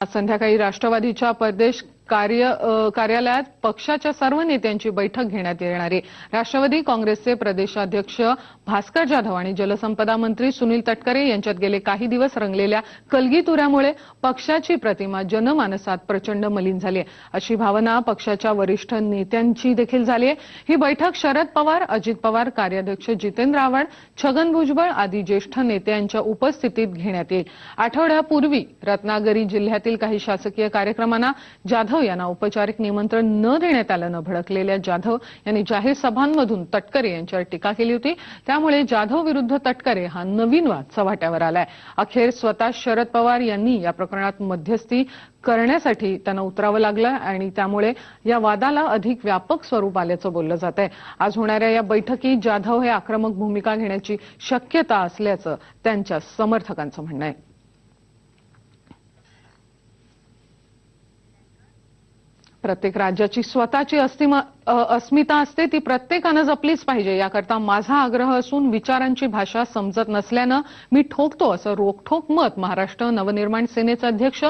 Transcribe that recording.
आज संध्याकाळी राष्ट्रवादीच्या प्रदेश कार्य कार्यालयात पक्षाच्या सर्व नेत्यांची बैठक घेण्यात येणार आहे. राष्ट्रवादी काँग्रेसचे प्रदेशाध्यक्ष भास्कर जाधव आणि जलसंपदा मंत्री सुनील तटकरे यांच्यात गेले काही दिवस रंगलेल्या कलगीतुऱ्यामुळे पक्षाची प्रतिमा जनमानसात प्रचंड मलिन झाली आहे. अशी भावना पक्षाच्या वरिष्ठ नेत्यांची देखील झाली आहे. ही बैठक शरद पवार अजित पवार कार्याध्यक्ष जितेंद्र आव्हाड छगन भुजबळ आदी ज्येष्ठ नेत्यांच्या उपस्थितीत घेण्यात येईल. आठवड्यापूर्वी रत्नागिरी जिल्ह्यातील काही शासकीय कार्यक्रमांना जाधव यांना औपचारिक निमंत्रण न देण्यात आल्यानं भडकलेल्या जाधव यांनी जाहीर सभांमधून तटकरे यांच्यावर टीका केली होती. त्यामुळे जाधव विरुद्ध तटकरे हा नवीन वाद चव्हाट्यावर आलाय. अखेर स्वतः शरद पवार यांनी या प्रकरणात मध्यस्थी करण्यासाठी त्यांना उतरावं लागलं आणि त्यामुळे या वादाला अधिक व्यापक स्वरूप आल्याचं बोललं जात आहे आज होणाऱ्या या बैठकीत जाधव हे आक्रमक भूमिका घेण्याची शक्यता असल्याचं त्यांच्या समर्थकांचं म्हणणं आहे. प्रत्येक राज्याची स्वतःची अस्मिता असते ती प्रत्येकानं जपलीच पाहिजे. याकरता माझा आग्रह असून विचारांची भाषा समजत नसल्यानं मी ठोकतो असं रोखठोक मत महाराष्ट्र नवनिर्माण सेनेचे अध्यक्ष